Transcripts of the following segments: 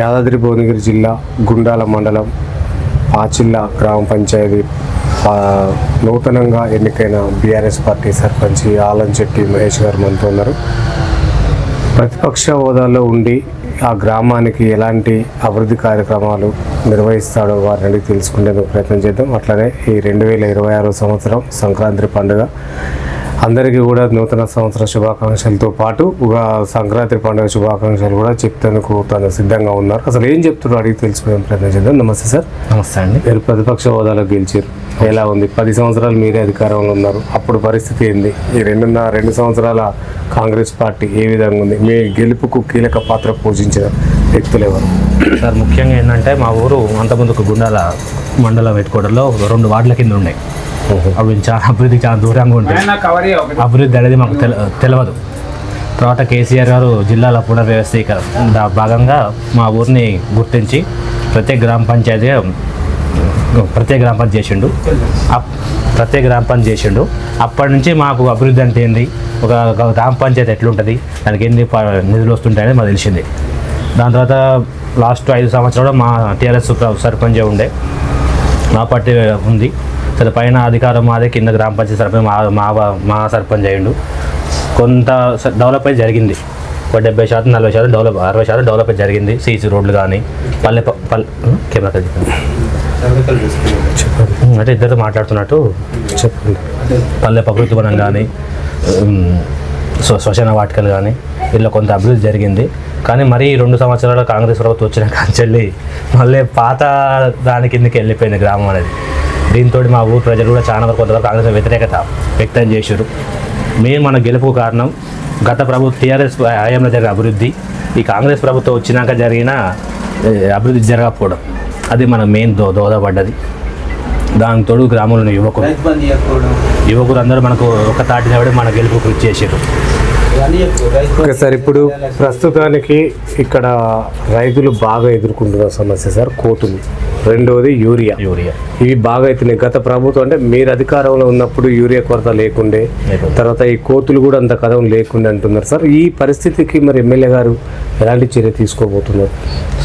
యాదాద్రి భువనగిరి జిల్లా గుండాల మండలం ఆచిల్ల గ్రామ పంచాయతీ నూతనంగా ఎన్నికైన బీఆర్ఎస్ పార్టీ సర్పంచ్ ఆలంచెట్టి మహేష్ గారు మనతో ఉన్నారు. ప్రతిపక్ష హోదాలో ఉండి ఆ గ్రామానికి ఎలాంటి అభివృద్ధి కార్యక్రమాలు నిర్వహిస్తాడో వారిని అడిగి తెలుసుకునేందుకు ప్రయత్నం చేద్దాం. అట్లనే ఈ రెండు వేల ఇరవై ఆరో సంవత్సరం సంక్రాంతి పండుగ అందరికీ కూడా నూతన సంవత్సర శుభాకాంక్షలతో పాటు ఉగా సంక్రాంతి పండుగ శుభాకాంక్షలు కూడా చెప్తేందుకు తను సిద్ధంగా ఉన్నారు. అసలు ఏం చెప్తున్నారో అడిగి తెలుసుకునే ప్రయత్నం చేద్దాం. నమస్తే సార్. నమస్తే అండి. మీరు ప్రతిపక్ష హోదాలో గెలిచారు. ఎలా ఉంది? పది సంవత్సరాలు మీరే అధికారంలో ఉన్నారు. అప్పుడు పరిస్థితి ఏంది? ఈ రెండున్న రెండు సంవత్సరాల కాంగ్రెస్ పార్టీ ఏ విధంగా ఉంది? మీ గెలుపుకు కీలక పాత్ర పోషించిన వ్యక్తులు ఎవరు? సార్ ముఖ్యంగా ఏంటంటే మా ఊరు అంతకుముందుకు గుండాల మండలం పెట్టుకోవడంలో రెండు వార్డుల కింద ఉన్నాయి అవి చాలా అభివృద్ధి చాలా దూరంగా ఉంటాయి అభివృద్ధి అనేది మాకు తెల తెలియదు తర్వాత కేసీఆర్ గారు జిల్లాల పునర్వ్యవస్థీకరణ దా- భాగంగా మా ఊరిని గుర్తించి ప్రత్యేక గ్రామ పంచాయతీ ప్రత్యేక గ్రామ పంచాయతీ చేసిండు. ప్రత్యేక గ్రామ పంచాయతీ చేసిండు. అప్పటి నుంచి మాకు అభివృద్ధి అంటే ఏంది? ఒక గ్రామ పంచాయతీ ఎట్లుంటుంది? దానికి ఎన్ని నిధులు వస్తుంటాయని మాకు తెలిసింది. దాని తర్వాత లాస్ట్ ఐదు సంవత్సరాలు మా టీఆర్ఎస్ సర్పంచ్ ఉండే. మా పార్టీ ఉంది. సరే పైన అధికారం మాదే కింద గ్రామ పంచాయతీ సర్పంచ్ మా మా మా సర్పంచ్ అయ్యిండు. కొంత డెవలప్ అయితే జరిగింది. ఒక డెబ్బై శాతం నలభై శాతం డెవలప్ అరవై శాతం డెవలప్ అయితే జరిగింది. సీసీ రోడ్లు కానీ పల్లె పల్లె కెమెరా చెప్పండి. అంటే ఇద్దరితో మాట్లాడుతున్నట్టు చెప్పండి. పల్లె ప్రకృతి వనం కానీ శ్మశాన వాటికలు కానీ ఇలా కొంత అభివృద్ధి జరిగింది. కానీ మరీ ఈ రెండు సంవత్సరాల కాంగ్రెస్ ప్రభుత్వం వచ్చిన కాంచెల్లి మళ్ళీ పాత దాని కిందకి వెళ్ళిపోయింది గ్రామం అనేది. దీంతో మా ఊరు ప్రజలు కూడా చాలా వరకు కొంతవరకు కాంగ్రెస్ వ్యతిరేకత వ్యక్తం చేశారు. మేము మన గెలుపు కారణం గత ప్రభుత్వం టీఆర్ఎస్ హయాంలో జరిగిన అభివృద్ధి ఈ కాంగ్రెస్ ప్రభుత్వం వచ్చినాక జరిగిన అభివృద్ధి జరగకపోవడం అది మన మెయిన్ దో దోహదపడ్డది. దానికి తోడు గ్రామంలోని యువకులు యువకులు అందరూ మనకు ఒక తాటి మన గెలుపు కృషి చేసారు రైతు ఓకే సార్ ఇప్పుడు ప్రస్తుతానికి ఇక్కడ రైతులు బాగా ఎదుర్కొంటున్న సమస్య సార్ కోతులు. రెండవది యూరియా. యూరియా. ఇవి బాగా అవుతున్నాయి గత ప్రభుత్వం అంటే మీరు అధికారంలో ఉన్నప్పుడు యూరియా కొరత లేకుండే. తర్వాత ఈ కోతులు కూడా అంత కథం లేకుండే అంటున్నారు సార్. ఈ పరిస్థితికి మరి ఎమ్మెల్యే గారు ఎలాంటి చర్య తీసుకోబోతున్నారు?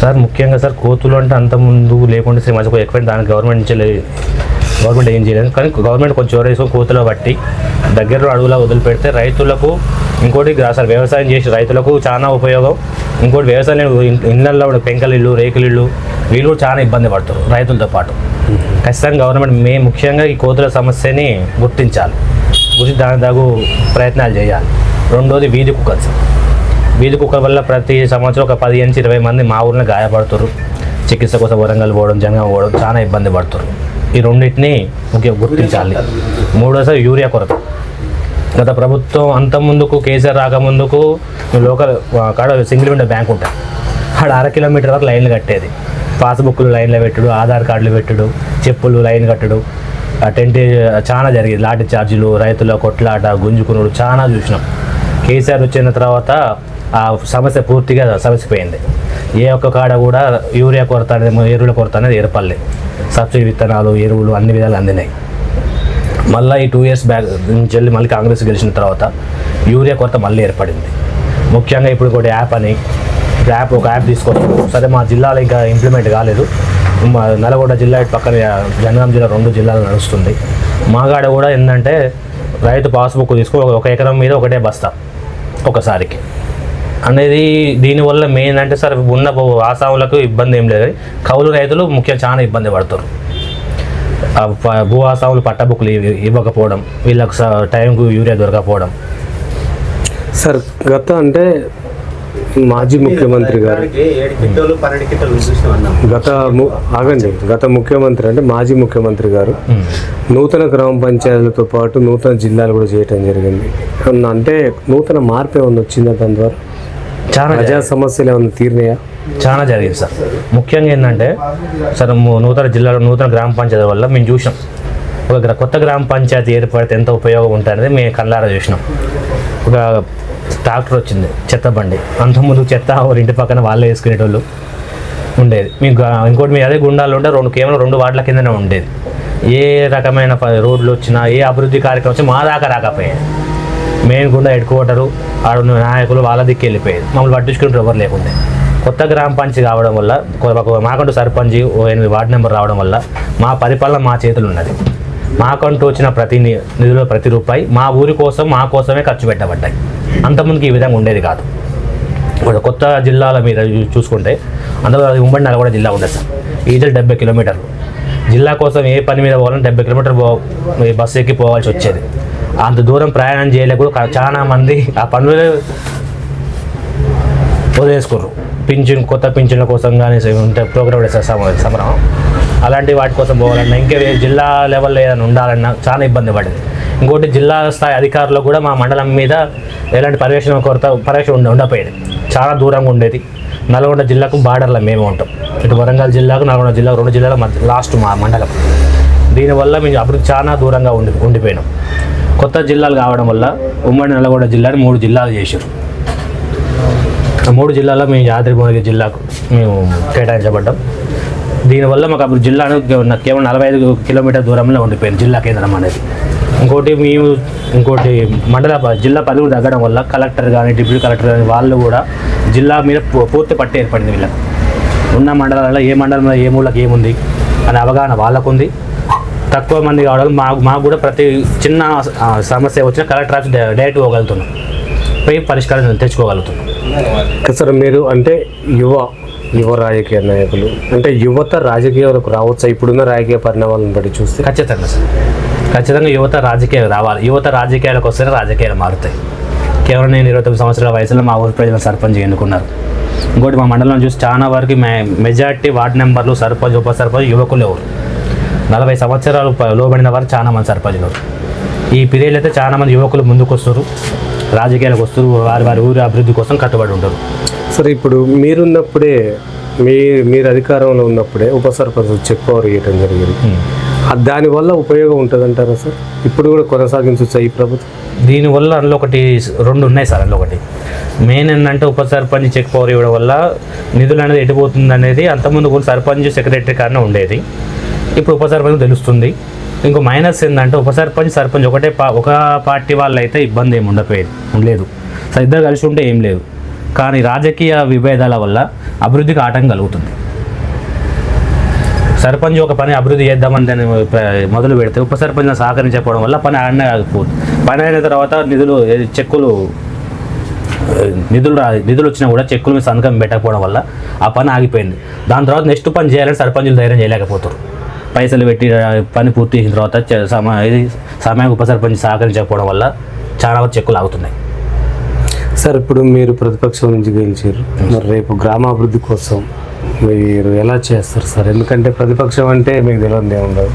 సార్ ముఖ్యంగా సార్ కోతులు అంటే అంత ముందు లేకుండా శ్రీ మధ్య ఎక్కువ దానికి గవర్నమెంట్ నుంచి గవర్నమెంట్ ఏం చేయలేదు. కానీ గవర్నమెంట్ కొంచెం వేసుకొని కోతులు బట్టి దగ్గరలో అడుగులా వదిలిపెడితే రైతులకు ఇంకోటి అసలు వ్యవసాయం చేసి రైతులకు చాలా ఉపయోగం. ఇంకోటి వ్యవసాయం ఇళ్ళల్లో కూడా పెంకలిళ్ళు రేకులిళ్ళు వీళ్ళు కూడా చాలా ఇబ్బంది పడతారు రైతులతో పాటు. ఖచ్చితంగా గవర్నమెంట్ మే ముఖ్యంగా ఈ కోతుల సమస్యని గుర్తించాలి. గురించి దాని తగు ప్రయత్నాలు చేయాలి. రెండోది వీధి కుక్కర్స్ వీధి కుక్కల వల్ల ప్రతి సంవత్సరం ఒక పది నుంచి ఇరవై మంది మా ఊరిలో గాయపడుతారు చికిత్స కోసం వరంగల్ పోవడం జనంగా పోవడం చాలా ఇబ్బంది పడుతారు ఈ రెండింటిని ముఖ్య గుర్తించాలి. మూడోసారి యూరియా కొరత. గత ప్రభుత్వం అంత ముందుకు కేసీఆర్ రాకముందుకు లోకల్ కాడ సింగిల్ విండో బ్యాంక్ ఉంటుంది ఆడ అర కిలోమీటర్ వరకు లైన్లు కట్టేది. పాస్బుక్లు లైన్లో పెట్టుడు ఆధార్ కార్డులు పెట్టుడు చెప్పులు లైన్ కట్టడు. టెంట్ చాలా జరిగింది. లాఠీ ఛార్జీలు రైతుల కొట్లాట గుంజుకునుడు చాలా చూసినాం. కేసీఆర్ వచ్చిన తర్వాత ఆ సమస్య పూర్తిగా సమసిపోయింది ఏ ఒక్క కాడ కూడా యూరియా కొరత అనేది ఎరువుల కొరత అనేది ఏర్పడలేదు సబ్సిడీ విత్తనాలు ఎరువులు అన్ని విధాలు అందినాయి. మళ్ళీ ఈ టూ ఇయర్స్ బ్యాక్ నుంచి వెళ్ళి మళ్ళీ కాంగ్రెస్ గెలిచిన తర్వాత యూరియా కొరత మళ్ళీ ఏర్పడింది. ముఖ్యంగా ఇప్పుడు ఒకటి యాప్ అని యాప్ ఒక యాప్ తీసుకొస్తాం సరే మా జిల్లాలో ఇంకా ఇంప్లిమెంట్ కాలేదు. మా నల్గొండ జిల్లా ఇటు పక్కన జనగాం జిల్లా రెండు జిల్లాలు నడుస్తుంది. మాగాడ కూడా ఏంటంటే రైతు పాస్బుక్ తీసుకుని ఒక- ఎకరం మీద ఒకటే బస్తా ఒకసారికి. అనేది దీనివల్ల మెయిన్ అంటే సార్ ఉన్న ఆసాములకు ఇబ్బంది ఏం లేదు. కౌలు రైతులు ముఖ్యంగా చాలా ఇబ్బంది పడతారు. ఆ ప- భూ ఆసాములు పట్టబుక్లు ఇవ్వ- ఇవ్వకపోవడం వీళ్ళకి స- టైంకు యూరియా దొరకపోవడం సార్ గత అంటే మాజీ ముఖ్యమంత్రి గారు గత ఆగండి గత ముఖ్యమంత్రి అంటే మాజీ ముఖ్యమంత్రి గారు నూతన గ్రామ పంచాయతీలతో పాటు నూతన జిల్లాలు కూడా చేయటం జరిగింది. అంటే నూతన మార్పు ఏమన్నా వచ్చిందా దాని ద్వారా? చాలా ప్రజా సమస్యలు ఏమన్నా తీరినాయా? చాలా జరిగింది సార్. ముఖ్యంగా ఏంటంటే సార్ ము- నూతన జిల్లాలో నూతన గ్రామ పంచాయతీ వల్ల మేము చూసినాం. ఒక కొత్త గ్రామ పంచాయతీ ఏర్పడితే ఎంత ఉపయోగం ఉంటుంది మేము కళ్ళారా చూసినాం. ఒక ట్రాక్టర్ వచ్చింది చెత్త బండి. అంతకుముందు చెత్త వాళ్ళ ఇంటి పక్కన వాళ్ళే వేసుకునేటోళ్ళు ఉండేది. మీకు గా- ఇంకోటి మీ అదే గుండాలు ఉంటే రెండు కేవలం రెండు వార్డుల కిందనే ఉండేది. ఏ రకమైన రోడ్లు వచ్చినా ఏ అభివృద్ధి కార్యక్రమం వచ్చినా మా దాకా రాకపోయాయి మెయిన్ గుండా హెడ్ క్వార్టరు ఆడ ఉన్న నాయకులు వాళ్ళ దిక్కు వెళ్ళిపోయేది మమ్మల్ని పట్టించుకుంటారు ఎవరు లేకుండే. కొత్త గ్రామ పంచాయతీ కావడం వల్ల మాకంటూ సర్పంచ్ ఓ ఎనిమిది వార్డు నెంబర్ రావడం వల్ల మా పరిపాలన మా చేతులు ఉన్నది. మాకంటూ వచ్చిన ప్రతి నిధుల ప్రతి రూపాయి మా ఊరి కోసం మా కోసమే ఖర్చు పెట్టబడ్డాయి. అంతకుముందుకు ఈ విధంగా ఉండేది కాదు. ఇప్పుడు కొత్త జిల్లాల మీద చూ- చూసుకుంటే అందులో అది ఉమ్మడి నల్గొండ జిల్లా ఉండదు సార్. ఈజల్ డెబ్బై కిలోమీటర్లు. జిల్లా కోసం ఏ పని మీద పోవాలని డెబ్బై కిలోమీటర్ పో బస్సు ఎక్కి పోవాల్సి వచ్చేది. అంత దూరం ప్రయాణం చేయలేక కూడా చాలా మంది ఆ పనులు వదిలేసుకుర్రు. పింఛన్ కొత్త పింఛన్ల కోసం కానీ ఉంటే ప్రోగ్రామ్ వేస్తారు సమ- అలాంటి వాటి కోసం పోవాలన్నా ఇంకా జిల్లా లెవెల్లో ఏదైనా ఉండాలన్నా చాలా ఇబ్బంది పడింది. ఇంకోటి జిల్లా స్థాయి అధికారులు కూడా మా మండలం మీద ఎలాంటి పర్యవేక్షణ కొరత పర్యవేక్షణ ఉండ ఉండపోయేది చాలా దూరంగా ఉండేది. నల్గొండ జిల్లాకు బార్డర్లో మేము ఉంటాం. ఇటు వరంగల్ జిల్లాకు నల్గొండ జిల్లాకు రెండు జిల్లాల మధ్య లాస్ట్ మా మండలం. దీనివల్ల మేము అప్పుడు చాలా దూరంగా ఉండి ఉండిపోయినాం. కొత్త జిల్లాలు కావడం వల్ల ఉమ్మడి నల్గొండ జిల్లాని మూడు జిల్లాలు చేశారు ఆ మూడు జిల్లాలో మేము యాదాద్రి భువనగిరి జిల్లాకు మేము కేటాయించబడ్డాం. దీనివల్ల మాకు అప్పుడు జిల్లా కేవలం- నలభై ఐదు కిలోమీటర్ దూరంలో ఉండిపోయింది జిల్లా కేంద్రం అనేది. ఇంకోటి మేము ఇంకోటి మండల జిల్లా పరిధి తగ్గడం వల్ల కలెక్టర్ కానీ డిప్యూటీ కలెక్టర్ కానీ వాళ్ళు కూడా జిల్లా మీద పూ- పూర్తి పట్టు ఏర్పడింది వీళ్ళకి. ఉన్న మండలాలలో ఏ మండలంలో ఏ మూలకి ఏముంది అనే అవగాహన వాళ్ళకుంది. తక్కువ మంది కావడం మాకు మాకు కూడా ప్రతి చిన్న సమస్య వచ్చినా కలెక్టర్ ఆఫీస్ డైరెక్ట్ పోగలుగుతున్నాం. పోయి పరిష్కారం తెచ్చుకోగలుగుతున్నాం. సార్ మీరు అంటే యువ యువ రాజకీయ నాయకులు అంటే యువత రాజకీయాలకు రావచ్చా? ఇప్పుడున్న రాజకీయ పరిణామాలను బట్టి చూస్తే. ఖచ్చితంగా సార్. ఖచ్చితంగా యువత రాజకీయాలు రావాలి. యువత రాజకీయాలకు వస్తేనే రాజకీయాలు మారుతాయి. కేవలం నేను ఇరవై తొమ్మిది సంవత్సరాల వయసులో మా ఊరి ప్రజలు సర్పంచ్ ఎన్నుకున్నారు. ఇంకోటి మా మండలం చూసి చాలా వరకు మే మెజార్టీ వార్డు నెంబర్లు సర్పంచ్ ఉప సర్పంచ్ యువకులు ఎవరు? నలభై సంవత్సరాలు లోబడిన వారు చాలా మంది సర్పంచ్లు. ఈ పీరియడ్ అయితే చాలా మంది యువకులు ముందుకు వస్తారు. రాజకీయాలకు వస్తారు వారి వారి ఊరి అభివృద్ధి కోసం కట్టుబడి ఉంటారు. సరే ఇప్పుడు మీరున్నప్పుడే మీ మీరు అధికారంలో ఉన్నప్పుడే ఉప సర్పంచ్ చెక్ పవర్ ఇవ్వడం జరిగింది దానివల్ల ఉపయోగం ఉంటుందంటారా సార్? ఇప్పుడు కూడా కొనసాగించవచ్చా ఈ ప్రభుత్వం. దీనివల్ల అందులో ఒకటి రెండు ఉన్నాయి సార్ అందులో ఒకటి. మెయిన్ ఏంటంటే ఉప సర్పంచ్ చెక్ పవర్ ఇవ్వడం వల్ల నిధులు అనేది ఎటుపోతుంది అనేది అంతకుముందు కూడా సర్పంచ్ సెక్రటరీ కానీ ఉండేది. ఇప్పుడు ఉప సర్పంచ్ తెలుస్తుంది. ఇంకో మైనస్ ఏంటంటే ఉప సర్పంచ్ సర్పంచ్ ఒకటే పా ఒక పార్టీ వాళ్ళు అయితే ఇబ్బంది ఏమి ఉండకపోయేది లేదు సో ఇద్దరు కలిసి ఉంటే ఏం లేదు. కానీ రాజకీయ విభేదాల వల్ల అభివృద్ధికి ఆటంకం కలుగుతుంది. సర్పంచ్ ఒక పని అభివృద్ధి చేద్దామని దాన్ని మొదలు పెడితే ఉప సహకరించకపోవడం వల్ల పని ఆడనే ఆగిపోతుంది పని అయిన తర్వాత నిధులు చెక్కులు నిధులు రా నిధులు వచ్చినా కూడా చెక్కుల మీద సంతకం పెట్టకపోవడం వల్ల ఆ పని ఆగిపోయింది. దాని తర్వాత నెక్స్ట్ పని చేయాలని సర్పంచులు ధైర్యం చేయలేకపోతారు పైసలు పెట్టి పని పూర్తి చేసిన తర్వాత చ- సమ ఇది సమయానికి ఉప సర్పంచ్ సహకరించకపోవడం వల్ల చాలా వరకు చెక్కులు ఆగుతున్నాయి. సార్ ఇప్పుడు మీరు ప్రతిపక్షం నుంచి గెలిచారు. మరి రేపు గ్రామాభివృద్ధి కోసం మీరు ఎలా చేస్తారు సార్? ఎందుకంటే ప్రతిపక్షం అంటే మీకు తెలియదు ఉండదు.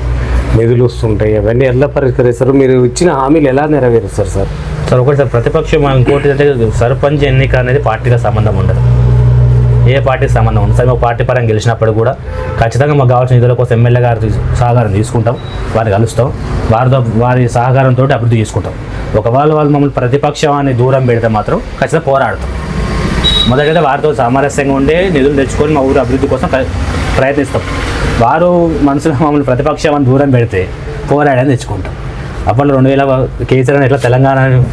నిధులు వస్తుంటాయి అవన్నీ ఎలా పరిష్కరిస్తారు? మీరు ఇచ్చిన హామీలు ఎలా నెరవేరుస్తారు సార్? సార్ ఒకటి సార్ ప్రతిపక్షం ఇంకోటి అంటే సర్పంచ్ ఎన్నిక అనేది పార్టీగా సంబంధం ఉండదు. ఏ పార్టీకి సంబంధం ఉంది సరే మా పార్టీ పరంగా గెలిచినప్పుడు కూడా ఖచ్చితంగా మాకు కావాల్సిన నిధుల కోసం ఎమ్మెల్యే గారి సహకారం తీసుకుంటాం. వారిని కలుస్తాం. వారితో వారి సహకారంతో అభివృద్ధి చేసుకుంటాం. ఒకవేళ వాళ్ళు మమ్మల్ని ప్రతిపక్షాన్ని దూరం పెడితే మాత్రం ఖచ్చితంగా పోరాడతాం. మొదటైతే వారితో సామరస్యంగా ఉండే నిధులు తెచ్చుకొని మా ఊరు అభివృద్ధి కోసం ప్ర- ప్రయత్నిస్తాం. వారు మనసులో మమ్మల్ని ప్రతిపక్షాన్ని దూరం పెడితే పోరాడని తెచ్చుకుంటాం. అప్పట్లో రెండు వేల కేసీఆర్ అని ఎట్లా తెలంగాణ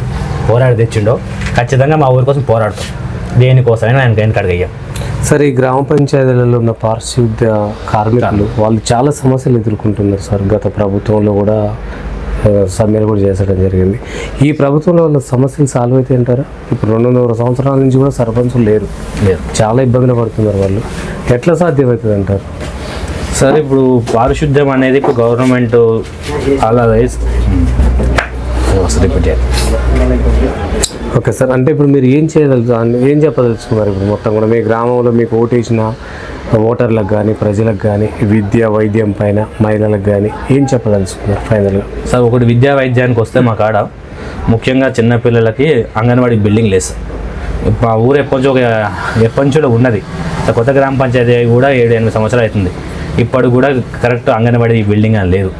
పోరాడి తెచ్చిండో ఖచ్చితంగా మా ఊరి కోసం పోరాడతాం. దేనికోసమైనా ఆయన వెనక అడిగయ్యాం సార్ ఈ గ్రామ పంచాయతీలలో ఉన్న పారిశుద్ధ్య కార్మికులు వాళ్ళు చాలా సమస్యలు ఎదుర్కొంటున్నారు సార్. గత ప్రభుత్వంలో కూడా సమ్మెలు కూడా చేసడం జరిగింది. ఈ ప్రభుత్వంలో వాళ్ళ సమస్యలు సాల్వ్ అయితే అంటారా? ఇప్పుడు రెండున్నర సంవత్సరాల నుంచి కూడా సర్పంచులు లేరు. లేదు చాలా ఇబ్బందులు పడుతున్నారు వాళ్ళు. ఎట్లా సాధ్యమవుతుంది అంటారు? సార్ ఇప్పుడు పారిశుద్ధ్యం అనేది ఇప్పుడు గవర్నమెంట్ అలా చేయాలి. Okay sir. అంటే ఇప్పుడు మీరు ఏం చేయగలుగుతారు ఏం చెప్పదలుచుకున్నారు ఇప్పుడు మొత్తం కూడా? మీ గ్రామంలో మీకు ఓటేసిన ఓటర్లకు కానీ ప్రజలకు కానీ విద్య వైద్యం పైన మహిళలకు కానీ ఏం చెప్పదలుచుకున్నారు ఫైనల్గా? సార్ ఒకటి విద్యా వైద్యానికి వస్తే మా కాడ ముఖ్యంగా చిన్నపిల్లలకి అంగన్వాడీ బిల్డింగ్ లేదు సార్. మా ఊరు ఎప్పటి ఒక ఎప్పటిలో ఉన్నది. సార్ కొత్త గ్రామ పంచాయతీ కూడా ఏడు ఎనిమిది సంవత్సరాలు అవుతుంది. ఇప్పుడు కూడా కరెక్ట్ అంగన్వాడీ బిల్డింగ్ అని లేదు.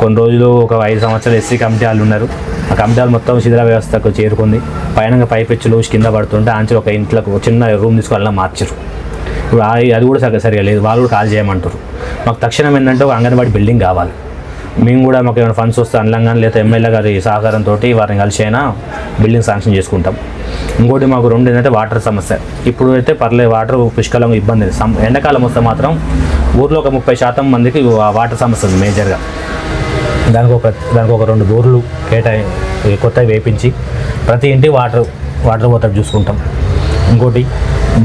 కొన్ని రోజులు ఒక ఐదు సంవత్సరాలు ఎస్సీ కమిటీ వాళ్ళు ఉన్నారు. ఆ కమిటీ వాళ్ళు మొత్తం శిథిల వ్యవస్థకు చేరుకుంది. పైన పైపెచ్చులు కింద పడుతుంటే ఆంచి ఒక ఇంట్లో చిన్న రూమ్ తీసుకోవాలని మార్చారు ఇప్పుడు అది కూడా సరిగ్గా సరిగా లేదు. వాళ్ళు కూడా కాల్ చేయమంటారు మాకు తక్షణం ఏంటంటే ఒక అంగన్వాడీ బిల్డింగ్ కావాలి. మేము కూడా మాకు ఏమైనా ఫండ్స్ వస్తే అనలంగా లేదా ఎమ్మెల్యే గారి సహకారంతో వారిని కలిసి అయినా బిల్డింగ్ శాంక్షన్ చేసుకుంటాం. ఇంకోటి మాకు రెండు ఏంటంటే వాటర్ సమస్య. ఇప్పుడు అయితే పర్లేదు వాటర్ పుష్కలంగా ఇబ్బంది. సం ఎండాకాలం వస్తే మాత్రం ఊర్లో ఒక ముప్పై శాతం మందికి వాటర్ సమస్య ఉంది మేజర్గా దానికి ఒక దానికి ఒక రెండు బోర్లు కేటాయి కొత్తవి వేపించి ప్రతి ఇంటి వాటర్ వాటర్ పోతాడు చూసుకుంటాం. ఇంకోటి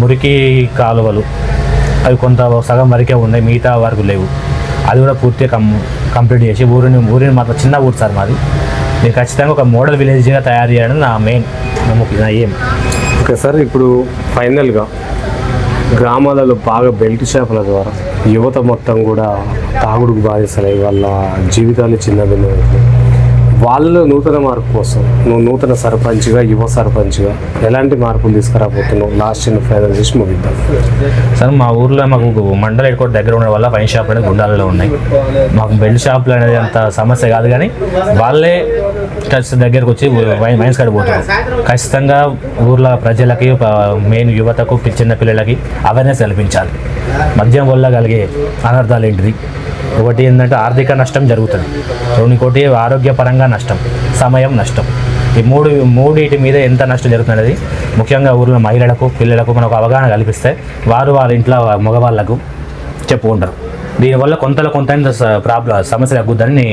మురికి కాలువలు. అవి కొంత సగం వరకే ఉన్నాయి మిగతా వరకు లేవు. అది కూడా పూర్తిగా కం కంప్లీట్ చేసి ఊరిని ఊరిని మాత్రం చిన్న ఊరు సార్ మాది. నేను ఖచ్చితంగా ఒక మోడల్ విలేజ్గా తయారు చేయడం నా మెయిన్ నా ఏం. ఓకే సార్ ఇప్పుడు ఫైనల్గా గ్రామాలలో బాగా బెల్ట్ షాపుల ద్వారా యువత మొత్తం కూడా తాగుడుకు బాధిస్తారు వాళ్ళ జీవితాలు చిన్న వాళ్ళ నూతన మార్పు కోసం నువ్వు నూతన సర్పంచ్గా యువ సర్పంచ్గా ఎలాంటి మార్పులు తీసుకురాబోతున్నావు? లాస్ట్ చిన్న ఫైనల్ చేసి ముగిద్దాం. సార్ మా ఊర్లో మాకు మండల హెడ్ దగ్గర ఉండడం వల్ల వైన్ షాపులు అనేది గుండాలలో ఉన్నాయి. మాకు బెల్ట్ షాపులు అనేది అంత సమస్య కాదు కానీ వాళ్ళే టచ్ దగ్గరకు వచ్చి వైన్ వైన్స్ కడిపోతారు ఖచ్చితంగా ఊర్లో ప్రజలకి మెయిన్ యువతకు చిన్న పిల్లలకి అవేర్నెస్ కల్పించాలి. మద్యం వల్ల కలిగే అనర్థాలు ఏంటిది? ఒకటి ఏంటంటే ఆర్థిక నష్టం జరుగుతుంది. ఇంకోటి ఆరోగ్యపరంగా నష్టం సమయం నష్టం. ఈ మూడు మూడింటి మీద ఎంత నష్టం జరుగుతుంది ముఖ్యంగా ఊర్లో మహిళలకు పిల్లలకు మనకు అవగాహన కల్పిస్తే వారు వారి ఇంట్లో మగవాళ్ళకు చెప్పుకుంటారు. దీనివల్ల కొంతలో కొంత ప్రాబ్లం సమస్య తగ్గుద్దని